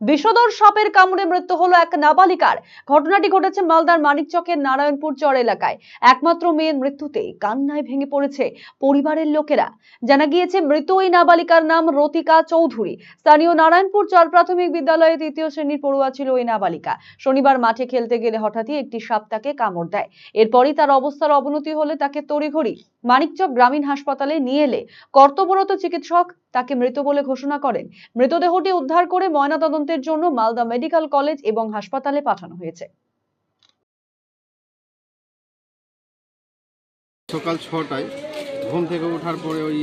বিষধর সাপের কামড়ে মৃত্যু হলো এক নাবালিকার। ঘটনাটি ঘটেছে মালদার মানিকচকের নারায়ণপুর চর এলাকায়। একমাত্র মেয়ের মৃত্যুতে কান্নায় ভেঙে পড়েছে পরিবারের লোকেরা। জানা গিয়েছে, মৃত ওই নাবালিকার নাম রতিকা চৌধুরী। স্থানীয় নারায়ণপুর চর প্রাথমিক বিদ্যালয়ে তৃতীয় শ্রেণির পড়ুয়া ছিল ওই নাবালিকা। শনিবার মাঠে খেলতে গেলে হঠাৎই একটি সাপ তাকে কামড় দেয়। এরপরই তার অবস্থার অবনতি হলে তাকে তড়িঘড়ি মানিকচক গ্রামীণ হাসপাতালে নিয়ে এলে কর্তব্যরত চিকিৎসক তাকে মৃত বলে ঘোষণা করেন। মৃতদেহটি উদ্ধার করে ময়নাতদন্তের জন্য মালদা মেডিকেল কলেজ এবং হাসপাতালে পাঠানো হয়েছে। সকাল ছটায় ঘুম থেকে ওঠার পরে ওই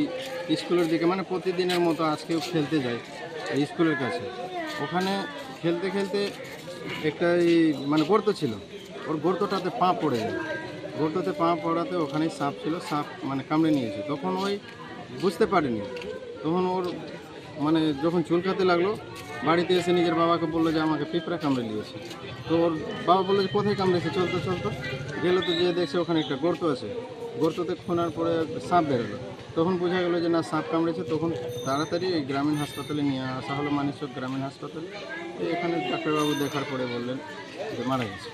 স্কুলের দিকে মানে প্রতিদিনের মতো আজকেও খেলতে যায় স্কুলের কাছে। ওখানে খেলতে খেলতে একটা মানে গর্ত ছিল, ওর গর্তটাতে পা পড়ে যায়। গর্ততে পা পড়াতে ওখানেই সাপ ছিল, সাপ মানে কামড়ে নিয়েছে। তখন ওই বুঝতে পারেনি। তখন ওর মানে যখন চুলকাতে লাগল, বাড়িতে এসে নিজের বাবাকে বলল যে আমাকে পিঁপড়া কামড়ে নিয়েছে তো ওর বাবা বলল যে কোথায় কামড়েছে? চলতো চলতো। গেলো তো যেয়ে দেখছে ওখানে একটা গর্ত আছে। গর্ততে খোনার পরে সাপ বেরোলো। তখন বোঝা গেলো যে না, সাপ কামড়েছে। তখন তাড়াতাড়ি এই গ্রামীণ হাসপাতালে নিয়ে আসা হলো মানিসক গ্রামীণ হাসপাতালে। এখানে ডাক্তারবাবু দেখার পরে বললেন যে মারা গেছে।